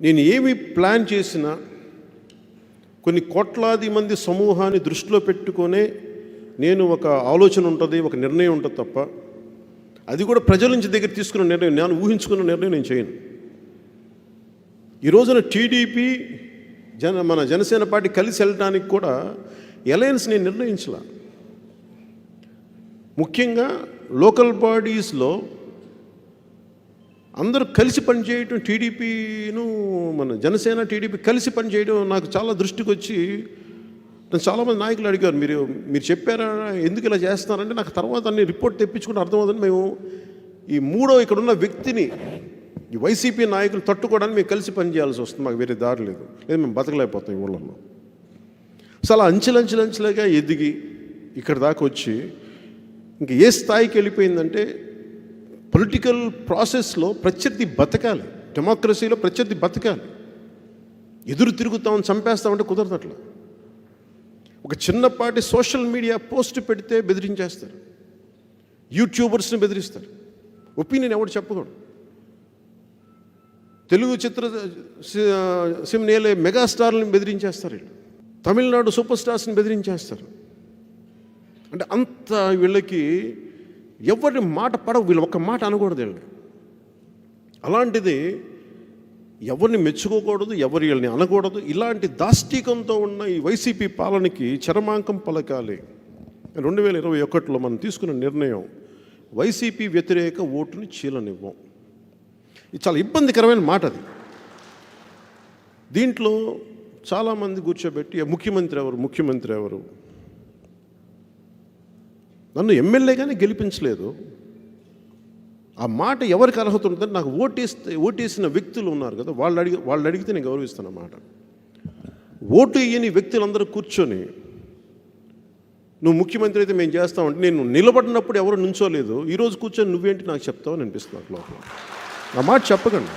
నేను ఏమి ప్లాన్ చేసినా కొన్ని కోట్లాది మంది సమూహాన్ని దృష్టిలో పెట్టుకొనే నేను ఒక ఆలోచన ఉంటుంది ఒక నిర్ణయం ఉంటుంది తప్ప అది కూడా ప్రజల నుంచి దగ్గర తీసుకున్న నిర్ణయం నేను ఊహించుకున్న నిర్ణయం నేను చేయను. ఈ రోజున టీడీపీ జన మన జనసేన పార్టీ కలిసి వెళ్ళడానికి కూడా అలయన్స్ నేను నిర్ణయించలా. ముఖ్యంగా లోకల్ బాడీస్లో అందరూ కలిసి పనిచేయటం టీడీపీను మన జనసేన టీడీపీ కలిసి పనిచేయడం నాకు చాలా దృష్టికి వచ్చి నన్ను చాలామంది నాయకులు అడిగారు మీరు మీరు చెప్పారా ఎందుకు ఇలా చేస్తున్నారంటే నాకు తర్వాత అన్ని రిపోర్ట్ తెప్పించుకుని అర్థమవుతుంది. మేము ఈ మూడో ఇక్కడ ఉన్న వ్యక్తిని ఈ వైసీపీ నాయకులు తట్టుకోవడానికి మేము కలిసి పనిచేయాల్సి వస్తుంది మాకు వేరే దారి లేదు. లేదు మేము బతకలేకపోతాం ఈ ఊళ్ళల్లో. సో అలా అంచెలంచెలంచెలుగా ఎదిగి ఇక్కడ దాకా వచ్చి ఇంక ఏ స్థాయికి వెళ్ళిపోయిందంటే పొలిటికల్ ప్రాసెస్లో ప్రత్యర్థి బతకాలి. డెమోక్రసీలో ప్రత్యర్థి బతకాలి. ఎదురు తిరుగుతామని చంపేస్తామంటే కుదరదు అట్లా ఒక చిన్నపాటి సోషల్ మీడియా పోస్ట్ పెడితే బెదిరించేస్తారు. యూట్యూబర్స్ని బెదిరిస్తారు. ఒపీనియన్ ఎవడు చెప్పకూడదు. తెలుగు చిత్ర సినిమాలే మెగాస్టార్ని బెదిరించేస్తారు వీళ్ళు. తమిళనాడు సూపర్ స్టార్స్ని బెదిరించేస్తారు. అంటే అంత వీళ్ళకి ఎవరి మాట పడవు వీళ్ళు ఒక్క మాట అనకూడదు వీళ్ళని అలాంటిది ఎవరిని మెచ్చుకోకూడదు ఎవరి వీళ్ళని అనకూడదు ఇలాంటి దాష్టీకంతో ఉన్న ఈ వైసీపీ పాలనకి చరమాంకం పలకాలి. రెండు వేల ఇరవై ఒకటిలో మనం తీసుకున్న నిర్ణయం వైసీపీ వ్యతిరేక ఓటుని చీలనివ్వం. ఇది చాలా ఇబ్బందికరమైన మాట అది. దీంట్లో చాలామంది కూర్చోబెట్టి ముఖ్యమంత్రి ఎవరు ముఖ్యమంత్రి ఎవరు నన్ను ఎమ్మెల్యేగానే గెలిపించలేదు. ఆ మాట ఎవరికి అర్హత ఉంటుందని నాకు ఓటేస్తే ఓటేసిన వ్యక్తులు ఉన్నారు కదా వాళ్ళు అడిగి వాళ్ళు అడిగితే నేను గౌరవిస్తాను అన్నమాట ఓటు వేయని వ్యక్తులందరూ కూర్చొని నువ్వు ముఖ్యమంత్రి అయితే మేము చేస్తామంటే నేను నిలబడినప్పుడు ఎవరు నుంచోలేదు. ఈరోజు కూర్చొని నువ్వేంటి నాకు చెప్తావని అనిపిస్తుంది నాకు లోపల. ఆ మాట చెప్పకండి.